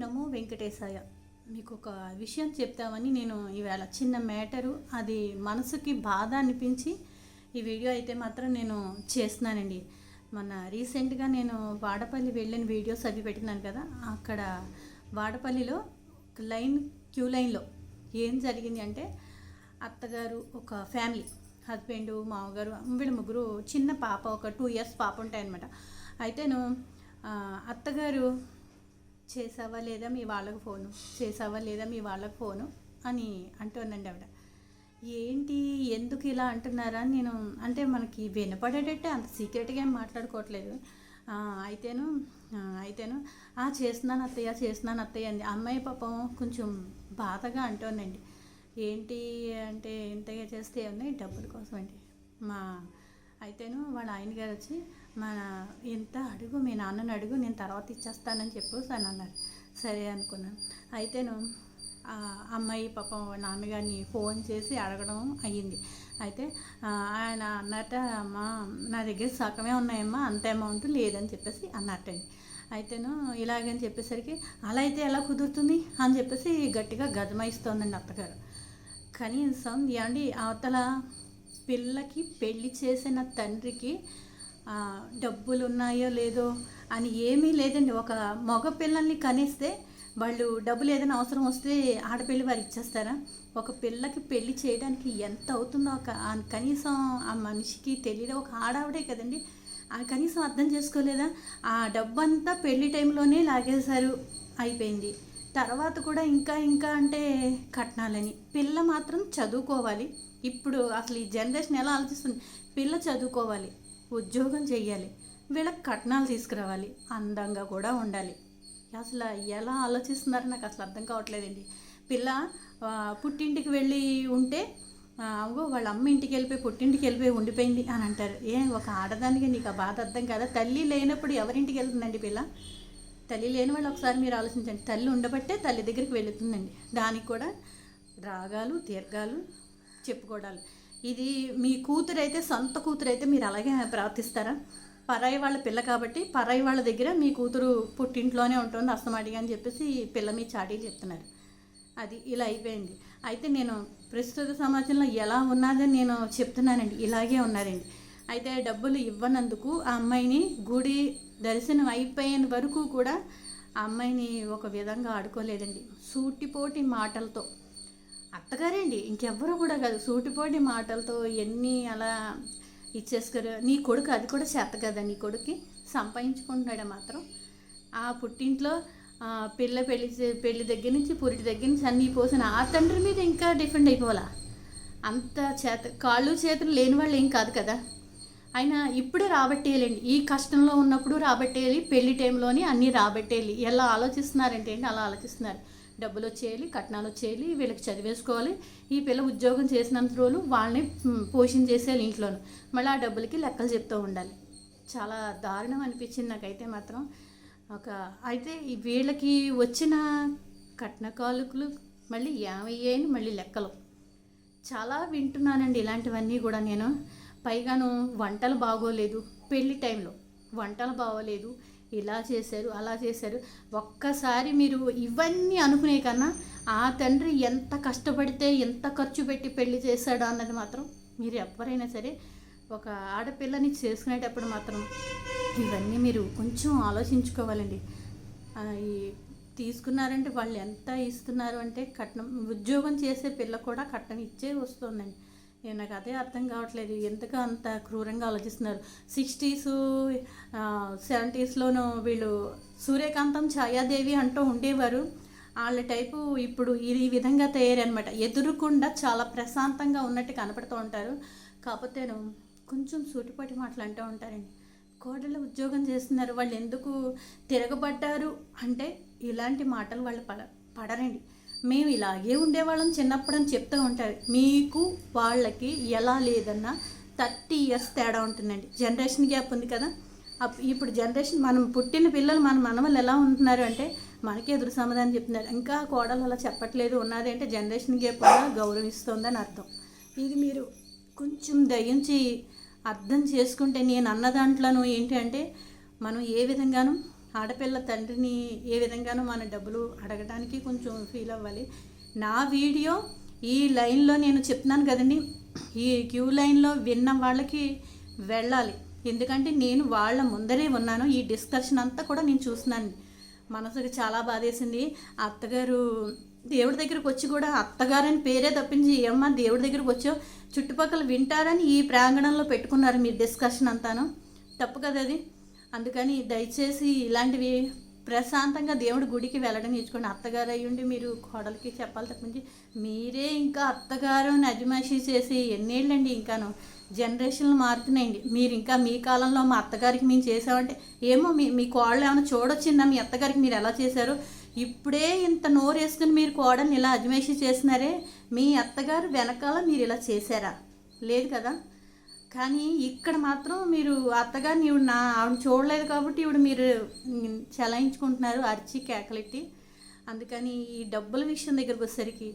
నమో వెంకటేశాయ. మీకు ఒక విషయం చెప్తామని నేను ఇవాళ చిన్న మ్యాటరు. అది మనసుకి బాధ అనిపించి ఈ వీడియో అయితే మాత్రం నేను చేస్తున్నానండి. మొన్న రీసెంట్గా నేను వాడపల్లి వెళ్ళిన వీడియోస్ అవి పెట్టినాను కదా అక్కడ వాడపల్లిలో లైన్ క్యూ లైన్లో ఏం జరిగింది అంటే అత్తగారు ఒక ఫ్యామిలీ హస్బెండ్ మామగారు వీళ్ళ ముగ్గురు చిన్న పాప ఒక టూ ఇయర్స్ పాప ఉంటాయన్నమాట. అయితేను అత్తగారు చేసావా లేదా మీ వాళ్ళకు ఫోను? చేసావా లేదా మీ వాళ్ళకు ఫోను? అని అంటున్నాండి ఆవిడ. ఏంటి? ఎందుకు ఇలా అంటున్నారా? నేను అంటే మనకి వినపడేటట్టే అంత సీక్రెట్గా ఏం మాట్లాడుకోవట్లేదు. అయితేను అయితేను "ఆ, చేస్తున్నాను అత్తయ్య చేస్తున్నాను అత్తయ్య అంది. అమ్మాయి పాపం కొంచెం బాధగా అంటోందండి ఏంటి? అంటే ఇంతగా చేస్తే ఉన్నాయి డబ్బుల కోసం అండి మా అయితేను వాళ్ళ ఆయన గారు వచ్చి మన ఎంత అడుగు మీ నాన్నని అడుగు నేను తర్వాత ఇచ్చేస్తానని చెప్పేసి అని అన్నారు. సరే అనుకున్నాను అయితేను అమ్మాయి పాపం నాన్నగారిని ఫోన్ చేసి అడగడం అయ్యింది. అయితే ఆయన అన్నట్ట అమ్మ నా దగ్గర సగమే ఉన్నాయమ్మా అంత అమౌంట్ లేదని చెప్పేసి అన్నట్టండి. అయితేను ఇలాగని చెప్పేసరికి అలా అయితే ఎలా కుదురుతుంది? అని చెప్పేసి గట్టిగా గజమాయిస్తోందండి అత్తగారు. కనీసం ఏమండి అవతల పిల్లకి పెళ్ళి చేసిన తండ్రికి డబ్బులు ఉన్నాయో లేదో అని ఏమీ లేదండి. ఒక మగ పిల్లల్ని కనిస్తే వాళ్ళు డబ్బులు ఏదైనా అవసరం వస్తే ఆడపిల్లి వారు ఇచ్చేస్తారా? ఒక పిల్లకి పెళ్ళి చేయడానికి ఎంత అవుతుందో ఒక కనీసం ఆ మనిషికి తెలియదు. ఒక ఆడావిడే కదండి. ఆ కనీసం అర్థం చేసుకోలేదా? ఆ డబ్బంతా పెళ్ళి టైంలోనే లాగేశారు. అయిపోయింది. తర్వాత కూడా ఇంకా ఇంకా అంటే కట్నాలని. పిల్ల మాత్రం చదువుకోవాలి. ఇప్పుడు అసలు ఈ జనరేషన్ ఎలా ఆలోచిస్తుంది? పిల్ల చదువుకోవాలి ఉద్యోగం చెయ్యాలి వీళ్ళకి కట్నాలు తీసుకురావాలి అందంగా కూడా ఉండాలి. అసలు ఎలా ఆలోచిస్తున్నారో నాకు అసలు అర్థం కావట్లేదండి. పిల్ల పుట్టింటికి వెళ్ళి ఉంటే అవో అగో వాళ్ళ అమ్మ ఇంటికి వెళ్ళిపోయి పుట్టింటికి వెళ్ళిపోయి ఉండిపోయింది అని అంటారు. ఏ ఒక ఆడదానికి నీకు ఆ బాధ అర్థం కదా? తల్లి లేనప్పుడు ఎవరింటికి వెళ్తుందండి పిల్ల? తల్లి లేని వాళ్ళు ఒకసారి మీరు ఆలోచించండి. తల్లి ఉండబట్టే తల్లి దగ్గరికి వెళుతుందండి. దానికి కూడా రాగాలు దీర్ఘాలు చెప్పుకోవడాలు. ఇది మీ కూతురు అయితే సొంత కూతురు అయితే మీరు అలాగే ప్రవర్తిస్తారా పరాయి వాళ్ళ పిల్ల కాబట్టి పరాయి వాళ్ళ దగ్గర మీ కూతురు పుట్టింట్లోనే ఉంటుంది అస్తమాటిగా అని చెప్పేసి పిల్ల మీ చాడీలు చెప్తున్నారు. అది ఇలా అయిపోయింది. అయితే నేను ప్రస్తుత సమాజంలో ఎలా ఉన్నదని నేను చెప్తున్నానండి. ఇలాగే ఉన్నారండి. అయితే డబ్బులు ఇవ్వనందుకు ఆ అమ్మాయిని గుడి దర్శనం అయిపోయిన వరకు కూడా ఆ అమ్మాయిని ఒక విధంగా ఆడుకోలేదండి. సూటిపోటి మాటలతో. అత్తగారండి ఇంకెవ్వరు కూడా కాదు. సూటిపోటి మాటలతో ఎన్ని అలా ఇచ్చేసుకోరు. నీ కొడుకు అది కూడా చేత కదా నీ కొడుక్కి? సంపాదించుకుంటున్నాడు మాత్రం? ఆ పుట్టింట్లో పిల్ల పెళ్ళి పెళ్ళి దగ్గర నుంచి పురిటి దగ్గర నుంచి అన్నీ పోసిన ఆ తండ్రి మీద ఇంకా డిఫెండ్ అయిపోవాలా? అంత చేత కాళ్ళు చేతులు లేని వాళ్ళు ఏం కాదు కదా? ఆయన ఇప్పుడే రాబట్టేయాలండి. ఈ కష్టంలో ఉన్నప్పుడు రాబట్టేయాలి పెళ్ళి టైంలోని అన్నీ రాబట్టేయాలి. ఎలా ఆలోచిస్తున్నారంటే ఏంటి అలా ఆలోచిస్తున్నారు. డబ్బులు వచ్చేయాలి కట్నాలు వచ్చేయాలి వీళ్ళకి చదివేసుకోవాలి. ఈ పిల్ల ఉద్యోగం చేసినంత రోజులు వాళ్ళని మ్, పోషణ చేసేయాలి ఇంట్లోనూ. మళ్ళీ ఆ డబ్బులకి లెక్కలు చెప్తూ ఉండాలి. చాలా దారుణం అనిపించింది నాకైతే మాత్రం. ఒక అయితే వీళ్ళకి వచ్చిన కట్న కాలుకులు మళ్ళీ ఏమయ్యాయని మళ్ళీ లెక్కలు. చాలా వింటున్నానండి ఇలాంటివన్నీ కూడా నేను. పైగాను వంటలు బాగోలేదు పెళ్ళి టైంలో. వంటలు బాగోలేదు ఇలా చేశారు అలా చేశారు. ఒక్కసారి మీరు ఇవన్నీ అనుకునే కన్నా ఆ తండ్రి ఎంత కష్టపడితే ఎంత ఖర్చు పెట్టి పెళ్ళి చేశాడో అన్నది మాత్రం మీరు ఎవరైనా సరే ఒక ఆడపిల్లని చేసుకునేటప్పుడు మాత్రం ఇవన్నీ మీరు కొంచెం ఆలోచించుకోవాలండి. ఈ తీసుకున్నారంటే వాళ్ళు ఎంత ఇస్తున్నారు అంటే కట్నం ఉద్యోగం చేసే పిల్ల కూడా కట్నం ఇచ్చే వస్తుందండి. నాకు అదే అర్థం కావట్లేదు. ఎందుకు అంత క్రూరంగా ఆలోచిస్తున్నారు? సిక్స్టీస్ సెవెంటీస్లోనూ వీళ్ళు సూర్యకాంతం ఛాయాదేవి అంటూ ఉండేవారు. వాళ్ళ టైపు ఇప్పుడు ఈ విధంగా తయారనమాట ఎదురుకుండా చాలా ప్రశాంతంగా ఉన్నట్టు కనపడుతూ ఉంటారు. కాకపోతేను కొంచెం సూటిపాటి మాటలు అంటూ ఉంటారండి. కోడలు ఉద్యోగం చేస్తున్నారు. వాళ్ళు ఎందుకు తిరగబడ్డారు? అంటే ఇలాంటి మాటలు వాళ్ళు పడ పడరండి. మేము ఇలాగే ఉండేవాళ్ళం చిన్నప్పుడు అని చెప్తూ ఉంటారు. మీకు వాళ్ళకి ఎలా లేదన్నా థర్టీ ఇయర్స్ తేడా ఉంటుందండి. జనరేషన్ గ్యాప్ ఉంది కదా. అప్- ఇప్పుడు జనరేషన్ మనం పుట్టిన పిల్లలు మన మనవలు ఎలా ఉంటున్నారు అంటే మనకి ఎదురు సమాధానం చెప్తున్నారు. ఇంకా కోడలు అలా చెప్పట్లేదు. ఉన్నది అంటే జనరేషన్ గ్యాప్ కూడా గౌరవిస్తుందని అర్థం. ఇది మీరు కొంచెం దయించి అర్థం చేసుకుంటే నేను అన్న దాంట్లోనూ ఏంటి అంటే మనం ఏ విధంగానూ ఆడపిల్ల తండ్రిని ఏ విధంగానూ మన డబ్బులు అడగడానికి కొంచెం ఫీల్ అవ్వాలి. నా వీడియో ఈ లైన్లో నేను చెప్తున్నాను కదండి. ఈ క్యూ లైన్లో విన్న వాళ్ళకి వెళ్ళాలి. ఎందుకంటే నేను వాళ్ళ ముందరే ఉన్నాను. ఈ డిస్కషన్ అంతా కూడా నేను చూస్తున్నాను. మనసుకి చాలా బాధేసింది. అత్తగారు దేవుడి దగ్గరికి వచ్చి కూడా అత్తగారని పేరే తప్పించి ఏమ్మా దేవుడి దగ్గరకు వచ్చో చుట్టుపక్కల వింటారని ఈ ప్రాంగణంలో పెట్టుకున్నారు మీ డిస్కషన్ అంతాను. తప్పు కదా అది. అందుకని దయచేసి ఇలాంటివి ప్రశాంతంగా దేవుడి గుడికి వెళ్ళడం నేర్చుకోండి. అత్తగారు అయ్యుండి మీరు కోడలికి చెప్పాలి తప్పించి మీరే ఇంకా అత్తగారు నజమాషి చేసి ఎన్నేళ్ళండి ఇంకాను? జనరేషన్లు మారుతున్నాయండి. మీరు ఇంకా మీ కాలంలో మా అత్తగారికి మేము చేసామంటే ఏమో మీ మీ కోడలు ఏమైనా చూడొచ్చిందా? మీ అత్తగారికి మీరు ఎలా చేశారు? ఇప్పుడే ఇంత నోరు వేసుకుని మీరు కోడల్ని ఇలా అజమాయిషి చేసినారే మీ అత్తగారు వెనకాల మీరు ఇలా చేశారా? లేదు కదా? కానీ ఇక్కడ మాత్రం మీరు అత్తగారిని ఈవిడ నా ఆవిడ చూడలేదు కాబట్టి ఈవిడ మీరు చలాయించుకుంటున్నారు అరిచి కేకలెట్టి. అందుకని ఈ డబ్బుల విషయం దగ్గరకు వచ్చేసరికి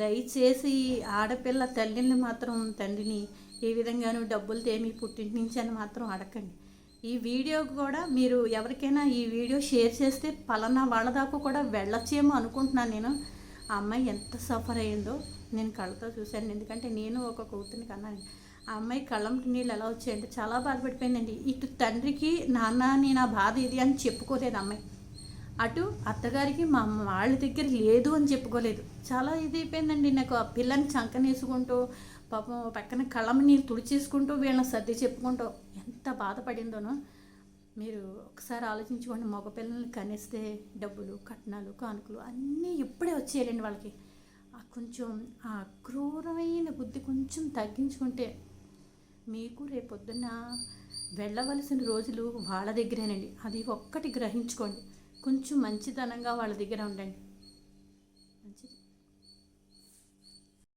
దయచేసి ఆడపిల్ల తల్లిని మాత్రం తండ్రిని ఏ విధంగానూ డబ్బులు తేమి పుట్టింటి నుంచి అని మాత్రం అడగండి ఈ వీడియో కూడా మీరు ఎవరికైనా ఈ వీడియో షేర్ చేస్తే పలానా వాళ్ళ దాకా కూడా వెళ్ళొచ్చేమో అనుకుంటున్నాను నేను. ఆ అమ్మాయి ఎంత సఫర్ అయ్యిందో నేను కళ్ళతో చూశాను. ఎందుకంటే నేను ఒక కూతురిని కన్నాను ఆ అమ్మాయి కళ్ళంటి నీళ్ళు ఎలా వచ్చాయంటే చాలా బాధపడిపోయిందండి. ఇటు తండ్రికి నాన్న నేను ఆ బాధ ఇది అని చెప్పుకోలేదు అమ్మాయి. అటు అత్తగారికి మా వాళ్ళ దగ్గర లేదు అని చెప్పుకోలేదు. చాలా ఇది అయిపోయిందండి. నాకు ఆ పిల్లని చంకనేసుకుంటూ పాపం పక్కన కళ్ళం నీళ్ళు తుడిచేసుకుంటూ వీళ్ళని సర్ది చెప్పుకుంటూ ఎంత బాధపడిందోనో. మీరు ఒకసారి ఆలోచించుకోండి. మగపిల్లల్ని కనేస్తే డబ్బులు కట్నాలు కానుకలు అన్నీ ఇప్పుడే వచ్చేయాలండి వాళ్ళకి. కొంచెం ఆ క్రూరమైన బుద్ధి కొంచెం తగ్గించుకుంటే మీకు రేపొద్దున వెళ్ళవలసిన రోజులు వాళ్ళ దగ్గరేనండి. అది ఒక్కటి గ్రహించుకోండి. కొంచెం మంచితనంగా వాళ్ళ దగ్గర ఉండండి.